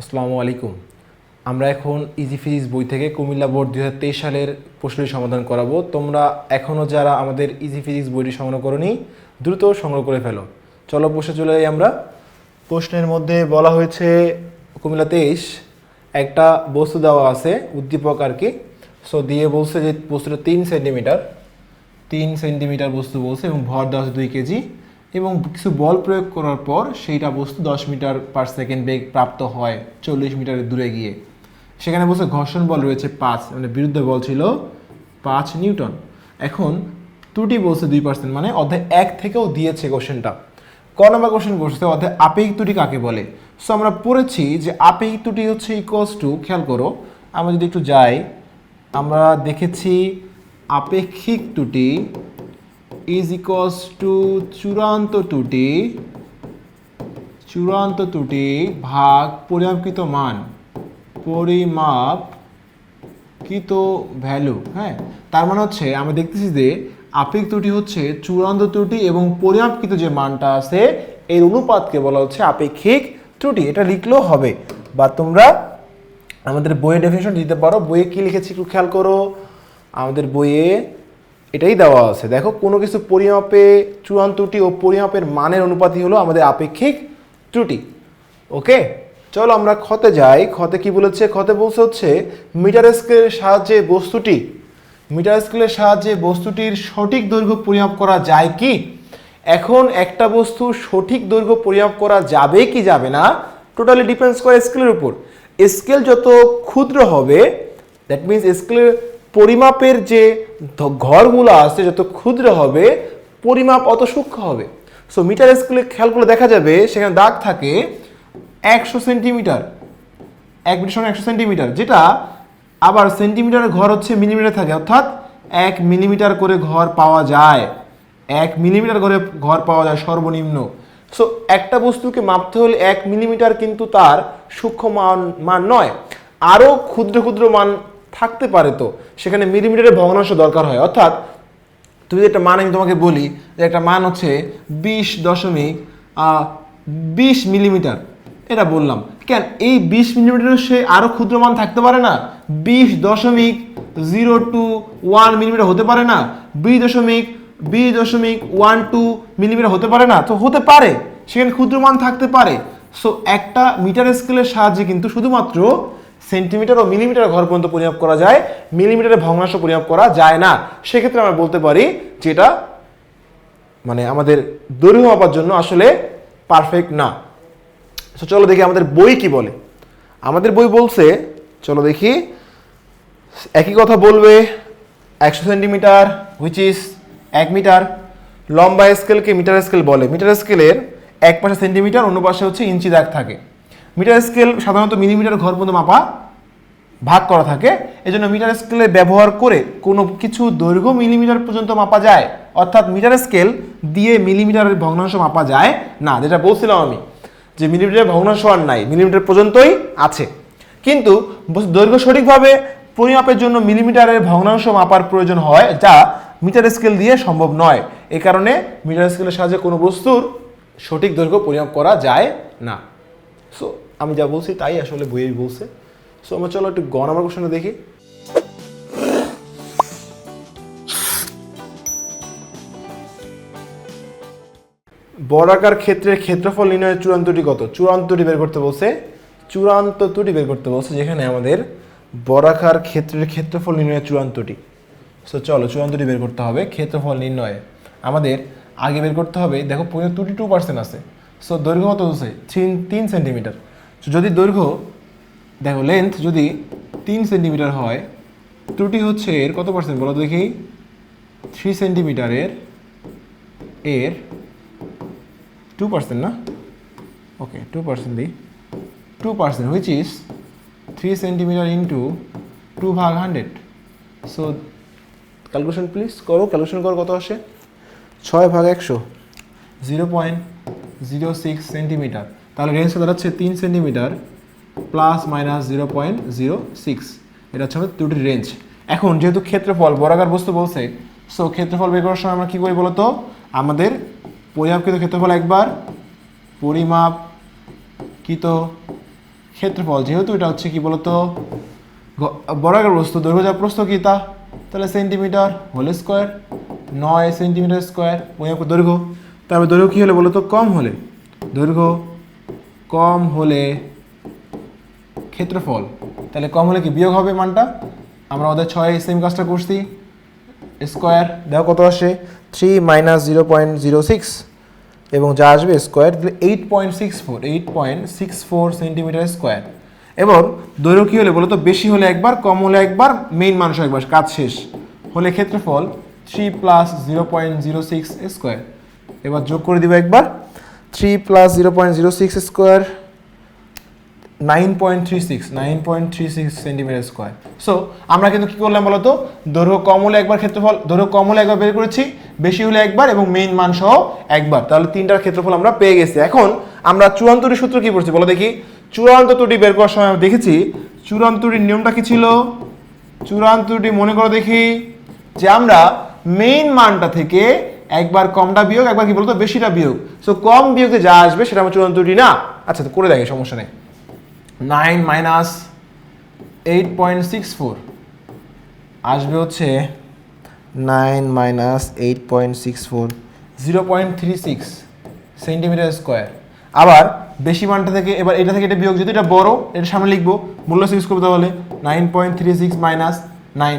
আসসালামু আলাইকুম। আমরা এখন ইজি ফিজিক্স বই থেকে কুমিল্লা বোর্ড দু হাজার তেইশ সালের প্রশ্নটি সমাধান করাবো। তোমরা এখনও যারা আমাদের ইজি ফিজিক্স বইটি সংগ্রহ করনি, দ্রুত সংগ্রহ করে ফেলো। চলো বসে চলে যাই আমরা। প্রশ্নের মধ্যে বলা হয়েছে কুমিল্লা তেইশ, একটা বস্তু দেওয়া আছে, উদ্দীপক আর কি। সো দিয়ে বলছে যে বস্তুটা তিন সেন্টিমিটার। তিন সেন্টিমিটার বস্তু বলছে এবং ভর দেওয়া আছে দুই কেজি। এবং কিছু বল প্রয়োগ করার পর সেইটা বস্তু দশ মিটার পার সেকেন্ড বেগ প্রাপ্ত হয় চল্লিশ মিটারের দূরে গিয়ে। সেখানে বলছে ঘর্ষণ বল রয়েছে পাঁচ মানে বিরুদ্ধ বল ছিল পাঁচ নিউটন। এখন ত্রুটি বলছে দুই পার্সেন্ট মানে অধ্যায় এক থেকেও দিয়েছে কোশ্চেনটা। ক নম্বর কোশ্চেন বসছে অধ্যায় আপেক্ষিক ত্রুটি কাকে বলে? সো আমরা পড়েছি যে আপেক্ষিক ত্রুটি হচ্ছে ইকোয়াস টু খেয়াল করো, আমরা যদি একটু যাই, আমরা দেখেছি আপেক্ষিক ত্রুটি ইজ ইকোয়াস টু চূড়ান্ত ত্রুটি চূড়ান্ত ত্রুটি ভাগ পরিমাপকৃত মান পরিমাপকৃত ভ্যালু হ্যাঁ? তার মানে হচ্ছে, আমরা দেখতেছি যে আপেক্ষিক ত্রুটি হচ্ছে চূড়ান্ত ত্রুটি এবং পরিমাপকৃত যে মানটা আছে, এর অনুপাতকে বলা হচ্ছে আপেক্ষিক ত্রুটি। এটা লিখলেও হবে। বা তোমরা আমাদের বইয়ের ডেফিনেশন দিতে পারো। বইয়ে কি লিখেছি একটু খেয়াল করো। আমাদের বইয়ে এটাই দেওয়া আছে। দেখো, কোনো কিছু পরিমাপে চূড়ান্ত ত্রুটি ও পরিমাপের মানের অনুপাতই হলো আমাদের আপেক্ষিক ত্রুটি। ওকে? চলো আমরা ক্ষতে যাই। ক্ষতে কি বলেছে? ক্ষতে বলছে হচ্ছে, মিটার স্কেলের সাহায্যে বস্তুটি, মিটার স্কেলের সাহায্যে বস্তুটির সঠিক দৈর্ঘ্য পরিমাপ করা যায় কি? এখন একটা বস্তু সঠিক দৈর্ঘ্য পরিমাপ করা যাবে কি যাবে না টোটালি ডিপেন্ডস করে স্কেলের উপর। স্কেল যত ক্ষুদ্র হবে দ্যাট মিনস স্কেলের পরিমাপের যে ঘরগুলো আছে, যত ক্ষুদ্র হবে, পরিমাপ অত সূক্ষ্ম হবে। সো মিটার স্কেলে খেয়াল করলে দেখা যাবে, সেখানে দাগ থাকে একশো সেন্টিমিটার। এক মিটার সমান একশো সেন্টিমিটার, যেটা আবার সেন্টিমিটারের ঘর হচ্ছে মিলিমিটার থাকে, অর্থাৎ এক মিলিমিটার করে ঘর পাওয়া যায়। এক মিলিমিটার করে ঘর পাওয়া যায়, সর্বনিম্ন। সো একটা বস্তুকে মাপতে হলে এক মিলিমিটার কিন্তু তার সূক্ষ্ম মান মান নয়। আরও ক্ষুদ্র ক্ষুদ্র মান থাকতে পারে তো, সেখানে মিলিমিটারের ভগ্নাংশ দরকার হয়। অর্থাৎ, তুমি একটা মান আমি তোমাকে বলি, যে একটা মান হচ্ছে বিশ দশমিক বিশ মিলিমিটার। এটা বললাম। কেন? এই বিশ মিলিমিটারের সে আরও ক্ষুদ্র মান থাকতে পারে না। বিশ দশমিক জিরো টু ওয়ান মিলিমিটার হতে পারে না। বিশ দশমিক বিশ দশমিক ওয়ান টু মিলিমিটার হতে পারে না। তো হতে পারে। সেখানে ক্ষুদ্র মান থাকতে পারে। সো একটা মিটার স্কেলের সাহায্যে কিন্তু শুধুমাত্র সেন্টিমিটার ও মিলিমিটার ঘর পর্যন্ত পরিমাপ করা যায় মিলিমিটারের ভগ্নাংশ পরিমাপ করা যায় না। সেক্ষেত্রে আমরা বলতে পারি যেটা মানে আমাদের দৈর্ঘ্য মাপার জন্য আসলে পারফেক্ট না। তো চলো দেখি আমাদের বই কি বলে। আমাদের বই বলছে, চলো দেখি, একই কথা বলবে, একশো সেন্টিমিটার হুইচ ইজ এক মিটার, লম্বা স্কেলকে মিটার স্কেল বলে। মিটার স্কেলের এক পাশে সেন্টিমিটার, অন্য পাশে হচ্ছে ইঞ্চি দাগ থাকে। মিটার স্কেল সাধারণত মিলিমিটার ঘর পর্যন্ত মাপা ভাগ করা থাকে। এজন্য মিটার স্কেলে ব্যবহার করে কোনো কিছু দৈর্ঘ্য মিলিমিটার পর্যন্ত মাপা যায়। অর্থাৎ মিটার স্কেল দিয়ে মিলিমিটারের ভগ্নাংশ মাপা যায় না, যেটা বলছিলাম আমি, যে মিলিমিটারের ভগ্নাংশ আর নাই, মিলিমিটার পর্যন্তই আছে। কিন্তু দৈর্ঘ্য সঠিকভাবে পরিমাপের জন্য মিলিমিটারের ভগ্নাংশ মাপার প্রয়োজন হয়, যা মিটার স্কেল দিয়ে সম্ভব নয়। এই কারণে মিটার স্কেলের সাহায্যে কোনো বস্তুর সঠিক দৈর্ঘ্য পরিমাপ করা যায় না। সো আমি যা বলছি তাই আসলে বইয়ে বলছে। সো আমরা চলো একটু গ নাম্বার কোশ্চেনটা দেখি। বর্গাকার ক্ষেত্রের ক্ষেত্রফল নির্ণয়ের চূড়ান্তটি কত? চূড়ান্তটি বের করতে বলছে, চূড়ান্ত ত্রুটি বের করতে বলছে, যেখানে আমাদের বরাকার ক্ষেত্রের ক্ষেত্রফল নির্ণয়ের চূড়ান্তটি। সো চলো চূড়ান্তটি বের করতে হবে, ক্ষেত্রফল নির্ণয়ে। আমাদের আগে বের করতে হবে, দেখো পর্যন্ত টু পার্সেন্ট আছে। সো দৈর্ঘ্য কত হচ্ছে তিন সেন্টিমিটার যদি দৈর্ঘ্য, দেখো লেন্থ যদি তিন সেন্টিমিটার হয়, ত্রুটি হচ্ছে এর কত পার্সেন্ট বলো দেখি। থ্রি সেন্টিমিটারের এর টু পার্সেন্ট না? ওকে টু পার্সেন্ট দিই। Two percent which is three centimetre into two ভাগ হান্ড্রেড সো ক্যালকুলেশন প্লিজ করো ক্যালকুলেশন করো কত আসে? ছয় ভাগ একশো। Zero point zero six centimetre তাহলে রেঞ্জটা দাঁড়াচ্ছে তিন centimetre plus minus zero point zero six এটা হচ্ছে আমাদের ত্রুটির রেঞ্জ এখন যেহেতু ক্ষেত্রফল, বর্গাকার বস্তু বলছে সো ক্ষেত্রফল বের করার সময় আমরা কী করি বলতো? আমাদের পরিমাপকৃত ক্ষেত্রফল একবার, পরিমাপকৃত ক্ষেত্রফল, যেহেতু এটা হচ্ছে কি বলতো? বর্গাকার বস্তু দৈর্ঘ্য যা প্রস্থ কি তা তাহলে সেন্টিমিটার হোল স্কোয়ার নয় সেন্টিমিটার স্কোয়ার পরিমাপ দৈর্ঘ্য। তারপর দৈর্ঘ্য কী হলে বলো তো কম হলে। দৈর্ঘ্য কম হলে ক্ষেত্রফল। তাহলে কম হলে কি বিয়োগ হবে মানটা? আমরা ওদের ছয় সেম কাজটা করছি। স্কোয়ার দেখো কত আসে? Three minus zero point zero six এবং যা আসবে square eight point six four eight point six four centimetre square এবং দৈর্ঘ্য কী হলে বলো তো বেশি হলে একবার, কম হলে একবার মেইন মানুষ একবার, কাজ শেষ। হলে ক্ষেত্রফল three plus zero point zero six square এবার যোগ করে দিব একবার। Three plus zero point zero six square nine point three six nine point three six centimetre square so আমরা কিন্তু কী করলাম বলতো? দৈর্ঘ্য কম হলে একবার ক্ষেত্রফল, দৈর্ঘ্য কম হলে একবার বের করেছি, বেশি হলে একবার এবং মেইন মান সহ একবার। তাহলে তিনটার ক্ষেত্রফল আমরা পেয়ে গেছি। এখন আমরা চূড়ান্ত ত্রুটির সূত্র কি পড়ছি? বলো দেখি। চূড়ান্ত ত্রুটি বের করার সময় আমরা দেখেছি চূড়ান্ত নিয়মটা কি ছিল? চূড়ান্ত মনে করো দেখি, যে আমরা মেইন মানটা থেকে একবার কমটা বিয়োগ, একবার কি বলতো, বেশিটা বিয়োগ। সো কম বিয়োগে যা আসবে সেটা আমার চূড়ান্ত ত্রুটি না আচ্ছা তো করে দেখে, সমস্যা নেই। Nine minus eight point six four আসবে হচ্ছে nine minus eight point six four zero point three six centimetre square আবার বেশি মানটা থেকে, এবার এটা থেকে এটা বিয়োগ, যদি এটা বড় এটা সামনে লিখব, মূল্য সিক্স করব তাহলে। Nine point three six minus nine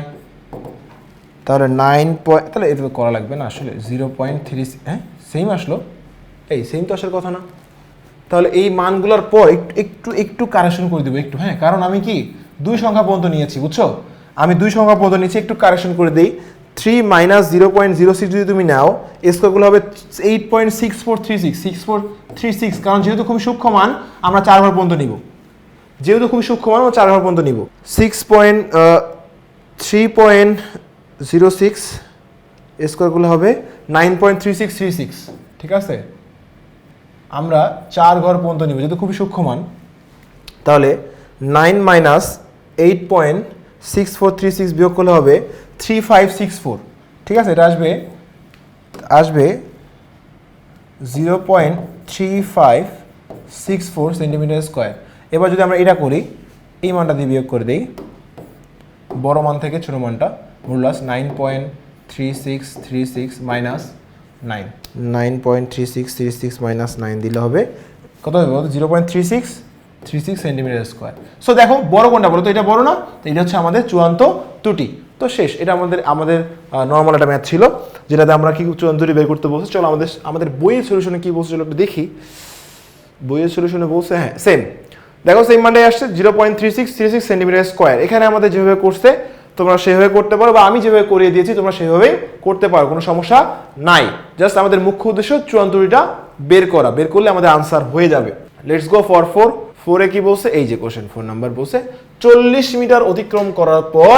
তাহলে নাইন পয়েন্ট তাহলে এটা করা লাগবে না, আসলে জিরো পয়েন্ট থ্রি হ্যাঁ সেম আসলো। এই সেম তো আসার কথা না। তাহলে এই মানগুলোর পর একটু একটু একটু কারেকশন করে দেবো একটু হ্যাঁ কারণ আমি কি দুই সংখ্যা পর্যন্ত নিয়েছি, বুঝছ? আমি দুই সংখ্যা পর্যন্ত নিয়েছি, একটু কারেকশন করে দিই। Three minus zero point zero six যদি তুমি নাও স্কোয়ারগুলো হবে eight point six four three six six four three six কারণ যেহেতু খুবই সূক্ষ্ম মান, আমরা চার ঘর পর্যন্ত নিব। যেহেতু খুবই সূক্ষ্ম মান, আমরা চার ঘর পর্যন্ত নিব। Six point three point zero six স্কোয়ারগুলো হবে nine point three six three six ঠিক আছে? আমরা চার ঘর পর্যন্ত নিব, যেহেতু খুবই সূক্ষ্ম মান তাহলে nine minus eight point six four three six বিয়োগ করলে হবে থ্রি ফাইভ সিক্স ফোর ঠিক আছে? এটা আসবে আসবে zero point three five six four centimetre square এবার যদি আমরা এটা করি, এই মানটা দিয়ে বিয়োগ করে দিই, বড় মান থেকে ছোটো মানটা। মূল্যাস nine point three six three six minus nine nine point three six three six minus nine দিলে হবে কত হবে? বলতো zero point three six three six centimetre square so দেখো, বড় কোনটা? বলো তো, এটা বড় না? তো এটা হচ্ছে আমাদের চূড়ান্ত ত্রুটি। তো শেষ, এটা আমাদের আমাদের নর্মাল একটা ম্যাথ ছিল, যেটাতে আমরা কি চূড়ান্ত ত্রুটি বের করতে বলছি? চলো, আমাদের আমাদের বইয়ের সলিউশনে কি বলছে চলো একটু দেখি। বইয়ের সলিউশনে বলছে হ্যাঁ সেম দেখো সেম মানটাই আসছে zero point three six three six centimetre square এখানে আমাদের যেভাবে করছে তোমরা সেভাবে করতে পারো বা আমি যেভাবে করিয়ে দিয়েছি, তোমরা সেভাবেই করতে পারো, কোনো সমস্যা নাই। জাস্ট আমাদের মুখ্য উদ্দেশ্য চূড়ান্তটিটা বের করা, বের করলে আমাদের আনসার হয়ে যাবে। লেটস গো ফর ফোর ফোরে কি বলছে? এই যে কোশ্চেন ফোর নাম্বার বলছে, চল্লিশ মিটার অতিক্রম করার পর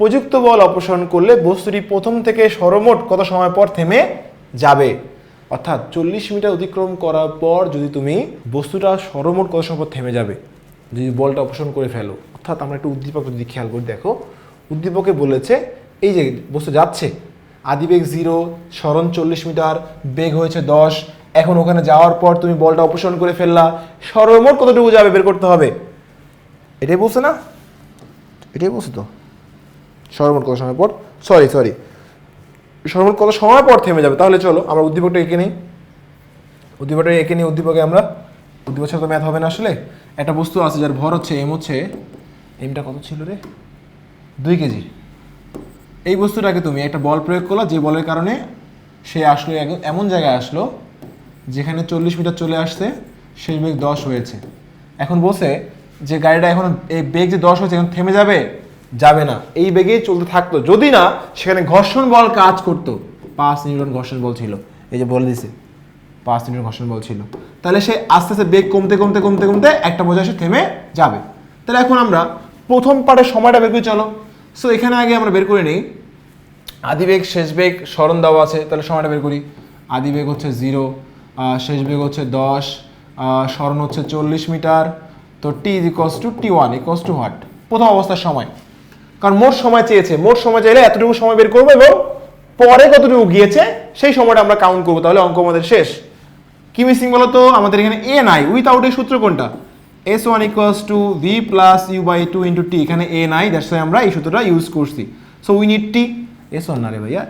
প্রযুক্ত বল অপসারণ করলে বস্তুটি প্রথম থেকে সর্বমোট কত সময় পর থেমে যাবে? অর্থাৎ চল্লিশ মিটার অতিক্রম করার পর যদি তুমি বস্তুটা সর্বমোট কত সময় পর থেমে যাবে? যদি বলটা অপসারণ করে ফেলো। অর্থাৎ আমরা একটু উদ্দীপক যদি খেয়াল করে, দেখো উদ্দীপকে বলেছে, এই যে বস্তু যাচ্ছে। আদিবেগ জিরো স্মরণ চল্লিশ মিটার, বেগ হয়েছে দশ। এখন ওখানে যাওয়ার পর তুমি বলটা অপসারণ করে ফেললা। সর্বমোট কতটুকু যাবে বের করতে হবে? এটাই বলছে না? এটাই বলছে তো? সর্বমোট কত সময় পর? সরি সরি সর্বমোট কত সময় পর থেমে যাবে? তাহলে চলো, আমরা উদ্দীপকটা এঁকে নিই। উদ্দীপকটা এঁকে নিই, উদ্দীপকে আমরা। উদ্দীপক ছাড়া তো ম্যাথ হবে না আসলে। একটা বস্তু আছে যার ভর হচ্ছে এম হচ্ছে এমটা কত ছিল রে? দুই কেজি। এই বস্তুটাকে তুমি একটা বল প্রয়োগ করল, যে বলের কারণে সে আসলো এমন জায়গায় আসলো যেখানে চল্লিশ মিটার চলে আসছে, সেই বেগ দশ হয়েছে। এখন বলছে যে গাড়িটা এখন এই বেগ যে দশ হয়েছে, এখন থেমে যাবে? যাবে না। এই বেগেই চলতে থাকতো। যদি না, সেখানে ঘর্ষণ বল কাজ করতো। পাঁচ নিউটন ঘর্ষণ বল ছিল। এই যে বলে দিছে, পাঁচ নিউটন ঘর্ষণ বল ছিল। তাহলে সে আস্তে আস্তে বেগ কমতে কমতে কমতে কমতে একটা বোঝা সে থেমে যাবে। তাহলে এখন আমরা প্রথম পার্টের সময়টা করি, চলো। সো এখানে আগে আমরা বের করে নিই। আদিবেগ শেষ বেগ স্মরণ দেওয়া আছে, তাহলে সময়টা বের করি। আদিবেগ হচ্ছে জিরো শেষ বেগ হচ্ছে দশ স্মরণ হচ্ছে চল্লিশ মিটার। তো t is equals to t one equals to what প্রথম অবস্থার সময়। কারণ মোট সময় চেয়েছে, মোট সময় চাইলে এতটুকু সময় বের করব এবং পরে কতটুকু গিয়েছে, সেই সময়টা আমরা কাউন্ট করব। তাহলে অঙ্ক আমাদের শেষ। কি মিসিং বলো তো আমাদের এখানে এ নাই উইথআউট এই সূত্র কোনটা? S one equals to v plus u by two into t এখানে এ নাই দ্যাটস আমরা এই সূত্রটা ইউজ করছি। So we need t s one না রে ভাইয়া?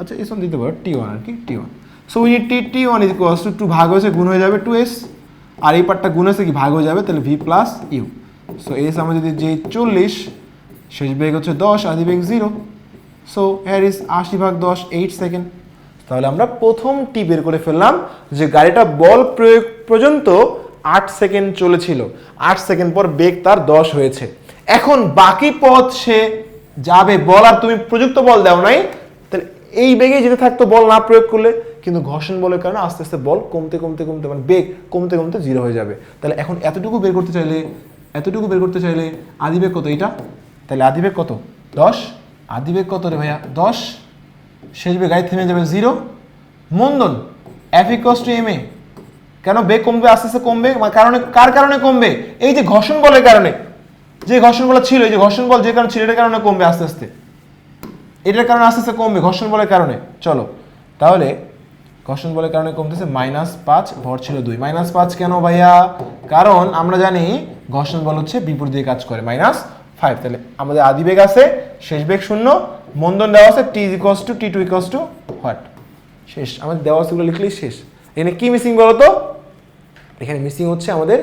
আচ্ছা এস ওয়ান দিতে পারো টি ওয়ান আর কি t one so we need t t one equals to two ভাগ হয়েছে, গুণ হয়ে যাবে টু এস আর এই পার্টটা গুণ হয়েছে কি, ভাগ হয়ে যাবে, তাহলে v plus u so s আমরা যদি যে চল্লিশ, শেষ বেগ হচ্ছে দশ, আদি বেগ জিরো সো হ্যার ইজ আশি ভাগ দশ এইট সেকেন্ড তাহলে আমরা প্রথম টি বের করে ফেললাম যে গাড়িটা বল প্রয়োগ পর্যন্ত আট সেকেন্ড চলেছিল। আট সেকেন্ড পর বেগ তার দশ হয়েছে। এখন বাকি পথ সে যাবে, বল আর তুমি প্রযুক্ত বল দাও নাই। তাহলে এই বেগে যেতে থাকতো বল না প্রয়োগ করলে, কিন্তু ঘর্ষণ বলের কারণে আস্তে আস্তে বল কমতে কমতে কমতে মানে বেগ কমতে কমতে জিরো হয়ে যাবে। তাহলে এখন এতটুকু বের করতে চাইলে, এতটুকু বের করতে চাইলে আদিবেগ কত এটা তাহলে আদিবেগ কত? দশ। আদিবেগ কত রে ভাইয়া? দশ। শেষ বেগ গাড়ি থেমে যাবে জিরো মন্দন ইকস টু এম এ কেন বেগ কমবে, আস্তে আস্তে কমবে? কারণে, কার কারণে কমবে? এই যে ঘর্ষণ বলের কারণে। যে ঘর্ষণ বল ছিল, এই যে ঘর্ষণ বল যে কারণে ছিল, এটার কারণে কমবে আস্তে আস্তে। এটার কারণে আস্তে আস্তে কমবে, ঘর্ষণ বলের কারণে। চলো, তাহলে ঘর্ষণ বলের কারণে কমতেছে মাইনাস পাঁচ, ভর ছিল দুই। মাইনাস পাঁচ কেন ভাইয়া? কারণ আমরা জানি ঘর্ষণ বল হচ্ছে বিপরীত দিকে কাজ করে, মাইনাস ফাইভ। তাহলে আমাদের আদি বেগ আছে, শেষ বেগ শূন্য, মন্দন দেওয়া আছে, t equals to, t two equals to what? শেষ, আমাদের দেওয়া সেগুলো লিখলেই শেষ। এখানে কি মিসিং বলো তো এখানে মিসিং হচ্ছে আমাদের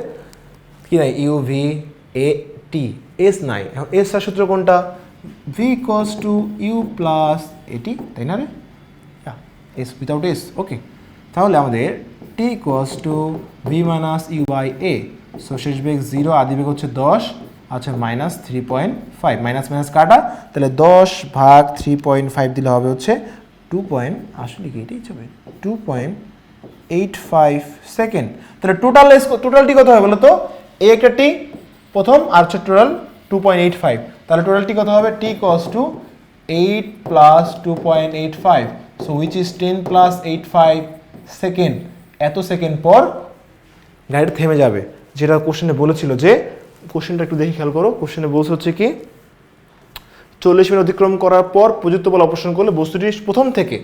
কি নাই? U v a t s নাই। এখন এস এর সূত্র কোনটা? V equals to u plus at তাই না রে? এস উইথাউট এস ওকে তাহলে আমাদের t equals to v minus u by a so শেষ বেগ জিরো আদি বেগ হচ্ছে দশ আচ্ছা minus three point five minus minus কাটা? তাহলে দশ ভাগ থ্রি পয়েন্ট ফাইভ দিলে হবে হচ্ছে টু পয়েন্ট আসলে কি এটাই হবে two point eight five second তাহলে টোটাল টোটালটি কত হবে বলো তো? এই একটা টি প্রথম, আর হচ্ছে total two point eight five তাহলে টোটালটি কত হবে? T equals to eight plus two point eight five so which is ten plus eight five second এত সেকেন্ড পর গাড়িটা থেমে যাবে। যেটা কোশ্চেনে বলেছিল যে কোশ্চেনটা একটু দেখি খেয়াল করো। কোশ্চেনে বলছে হচ্ছে কি, চল্লিশ মিনিট অতিক্রম করার পর প্রযুক্ত বল অপারেশন করলে বস্তুটি প্রথম থেকে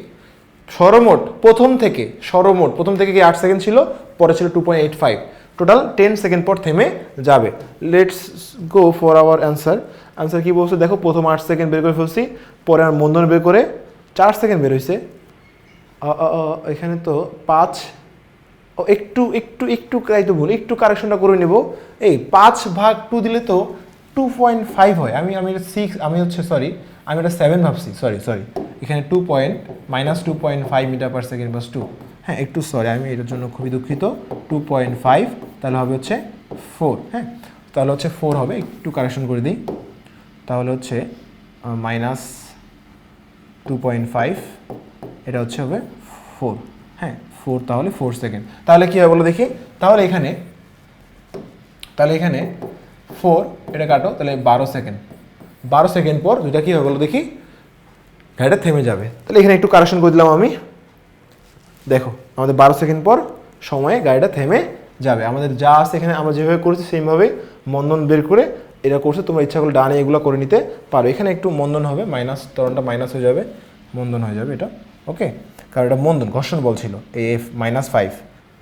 সরমোট প্রথম থেকে, সরমোট প্রথম থেকে কি আট সেকেন্ড ছিল? পরে ছিল two point eight five total ten second পর থেমে যাবে। Let's go for our answer answer কী বলছে? দেখো, প্রথম আট সেকেন্ড বের করে ফেলছি, পরে আর মন্দন বের করে চার সেকেন্ড বের হয়েছে। এখানে তো পাঁচ, ও, একটু একটু একটু তাই তো ভুল, একটু কারেকশনটা করে নেব। এই পাঁচ ভাগ টু দিলে তো টু পয়েন্ট ফাইভ হয়। আমি আমি সিক্স আমি হচ্ছে সরি আমি এটা সেভেন ভাবছি। সরি সরি এখানে two point minus two point five metre per second bus to হ্যাঁ একটু সরি আমি এটার জন্য খুবই দুঃখিত। টু পয়েন্ট ফাইভ তাহলে হবে হচ্ছে ফোর হ্যাঁ? তাহলে হচ্ছে ফোর হবে, একটু কারেকশন করে দিই। তাহলে হচ্ছে মাইনাস টু পয়েন্ট ফাইভ এটা হচ্ছে হবে ফোর হ্যাঁ? ফোর তাহলে ফোর সেকেন্ড তাহলে কী হবে বলো দেখি? তাহলে এখানে তাহলে এখানে ফোর এটা কাটো, তাহলে বারো সেকেন্ড বারো সেকেন্ড পর দুইটা কী হবে বলো দেখি? গাড়িটা থেমে যাবে। তাহলে এখানে একটু কারেকশন করে দিলাম আমি। দেখো, আমাদের বারো সেকেন্ড পর সময়ে গাড়িটা থেমে যাবে। আমাদের যা আছে এখানে আমরা যেভাবে করেছি, সেইভাবে মন্দন বের করে এটা করছে। তোমরা ইচ্ছা করলে ডানে এগুলো করে নিতে পারো। এখানে একটু মন্দন হবে মাইনাস তরণটা মাইনাস হয়ে যাবে, মন্দন হয়ে যাবে এটা। ওকে কারণ এটা মন্দন, ঘর্ষণ বল ছিল এফ মাইনাস ফাইভ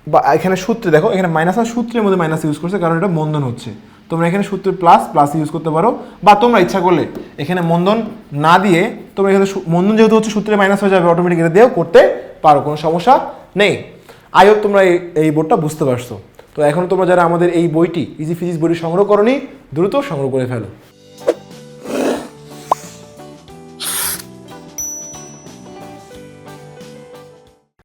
বা এখানে সূত্রে, দেখো, এখানে মাইনাস আর সূত্রের মধ্যে মাইনাস ইউজ করছে, কারণ এটা মন্দন হচ্ছে। তোমরা এখানে সূত্র প্লাস প্লাস ইউজ করতে পারো। বা তোমরা ইচ্ছা করলে এখানে মন্দন না দিয়ে তোমরা এখানে মন্দন যেহেতু হচ্ছে সূত্রে মাইনাস হয়ে যাবে অটোমেটিক এটা দিয়েও করতে পারো, কোনো সমস্যা নেই। আই তোমরা এই এই বোর্ডটা বুঝতে পারছ। তো এখন তোমরা যারা আমাদের এই বইটি ইজি ফিজিক্স বইটি সংগ্রহ করনি, দ্রুত সংগ্রহ করে ফেলো।